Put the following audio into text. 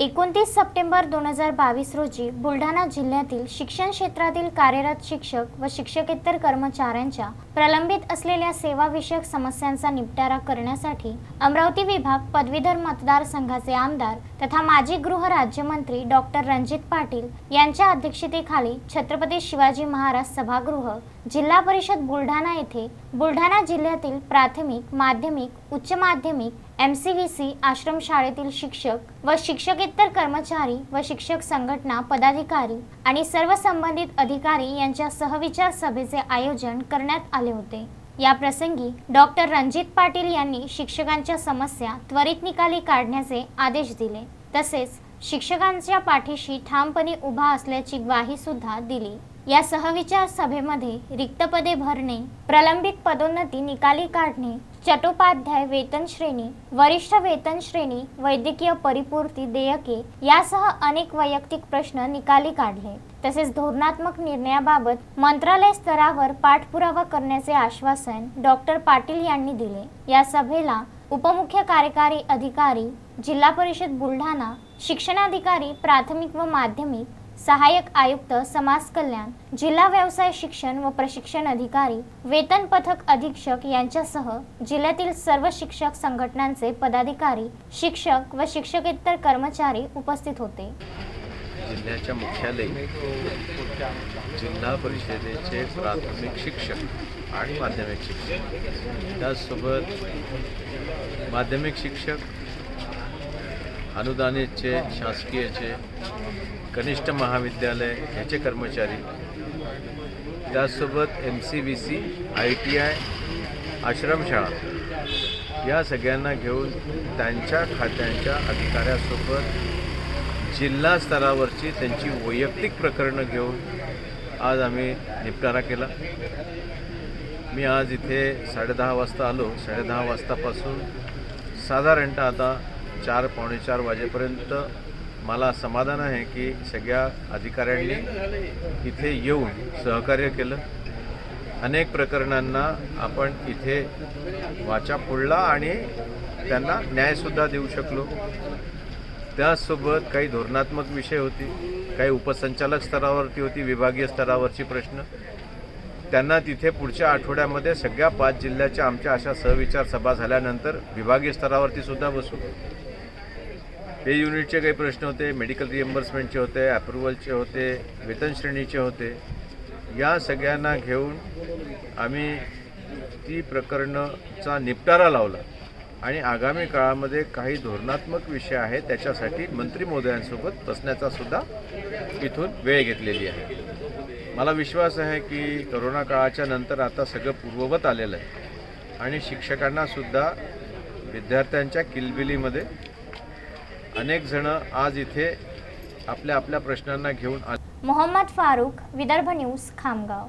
एकोणतीस सप्टेंबर दोन हजार बावीस रोजी बुलढाणा जिल्ह्यातील शिक्षण क्षेत्रातील कार्यरत शिक्षक व शिक्षकेतर कर्मचाऱ्यांच्या प्रलंबित असलेल्या सेवाविषयक समस्यांचा निपटारा करण्यासाठी अमरावती विभाग पदवीधर मतदारसंघाचे आमदार तथा माजी गृह राज्यमंत्री डॉक्टर रणजित पाटील यांच्या अध्यक्षतेखाली छत्रपती शिवाजी महाराज सभागृह जिल्हा परिषद बुलढाणा येथे बुलढाणा जिल्ह्यातील प्राथमिक माध्यमिक उच्च माध्यमिक एम सी व्ही सी आश्रमशाळेतील शिक्षक व शिक्षकेतर कर्मचारी व शिक्षक संघटना पदाधिकारी आणि सर्व संबंधित अधिकारी यांच्या सहविचार सभेचे आयोजन करण्यात आले होते. या प्रसंगी डॉक्टर रणजित पाटील यांनी शिक्षकांच्या समस्या त्वरित निकाली काढण्याचे आदेश दिले. तसेच शिक्षकांच्या पाठीशी ठामपणे उभा असल्याची ग्वाही सुद्धा दिली. या सहविचार सभेमध्ये रिक्त पदे भरणे प्रलंबित पदोन्नती निकाली काढणे चटोपाध्याय वेतन श्रेणी वरिष्ठ वेतन श्रेणी वैद्यकीय परिपूर्ती देयके यासह अनेक वैयक्तिक प्रश्न निकाली काढले. तसेच धोरणात्मक निर्णयाबाबत मंत्रालय स्तरावर पाठपुरावा करण्याचे आश्वासन डॉक्टर पाटील यांनी दिले. या सभेला उपमुख्य कार्यकारी अधिकारी जिल्हा परिषद बुलढाणा शिक्षणाधिकारी प्राथमिक व माध्यमिक सहाय्यक आयुक्त समाज कल्याण जिल्हा व्यवसाय शिक्षण व प्रशिक्षण अधिकारी वेतन पथक अधीक्षक यांच्यासह जिल्ह्यातील सर्व शिक्षक संघटनांचे पदाधिकारी शिक्षक व शिक्षकेतर कर्मचारी उपस्थित होते. जिल्ह्याच्या मुख्यालय जिल्हा परिषदेचे प्राथमिक शिक्षक आणि माध्यमिक शिक्षक. त्याचसोबत माध्यमिक शिक्षक अनुदानितचे शासकीयचे कनिष्ठ महाविद्यालय ह्याचे कर्मचारी. त्याचसोबत M C B C I T I आश्रमशाळा या सगळ्यांना घेऊन त्यांच्या खात्यांच्या अधिकाऱ्यासोबत जिल्हा स्तरावरची त्यांची वैयक्तिक प्रकरणं घेऊन आज आम्ही निपटारा केला. मी आज इथे साडेदहा वाजता आलो. साडेदहा वाजतापासून साधारणतः आता चार पावणेचार वाजेपर्यंत मला समाधान आहे की सगळ्या अधिकाऱ्यांनी इथे येऊन सहकार्य केलं. अनेक प्रकरणांना आपण इथे वाचा फोडला आणि त्यांना न्यायसुद्धा देऊ शकलो. त्याचसोबत काही धोरणात्मक विषय होती काही उपसंचालक स्तरावरती होती विभागीय स्तरावरची प्रश्न. त्यांना तिथे पुढच्या आठवड्यामध्ये सगळ्या पाच जिल्ह्याच्या आमच्या अशा सहविचार सभा झाल्यानंतर विभागीय स्तरावरती सुद्धा बसू. पे युनिटचे काही प्रश्न होते मेडिकल रिएम्बर्समेंटचे होते अप्रुव्हलचे होते वेतन श्रेणीचे होते. या सगळ्यांना घेऊन आम्ही ती प्रकरणचा निपटारा लावला. आणि आगामी काळामध्ये काही धोरणात्मक विषय आहेत त्याच्यासाठी मंत्री महोदयांसोबत बसण्याचा सुद्धा इथून वेळ घेतलेली आहे. मला विश्वास आहे की करोना काळाच्या नंतर आता सगळं पूर्ववत आलेलं आहे. आणि शिक्षकांना सुद्धा विद्यार्थ्यांच्या किलबिलीमध्ये अनेक जण आज इथे आपल्या आपल्या प्रश्नांना घेऊन मोहम्मद फारूक विदर्भ न्यूज खामगाव.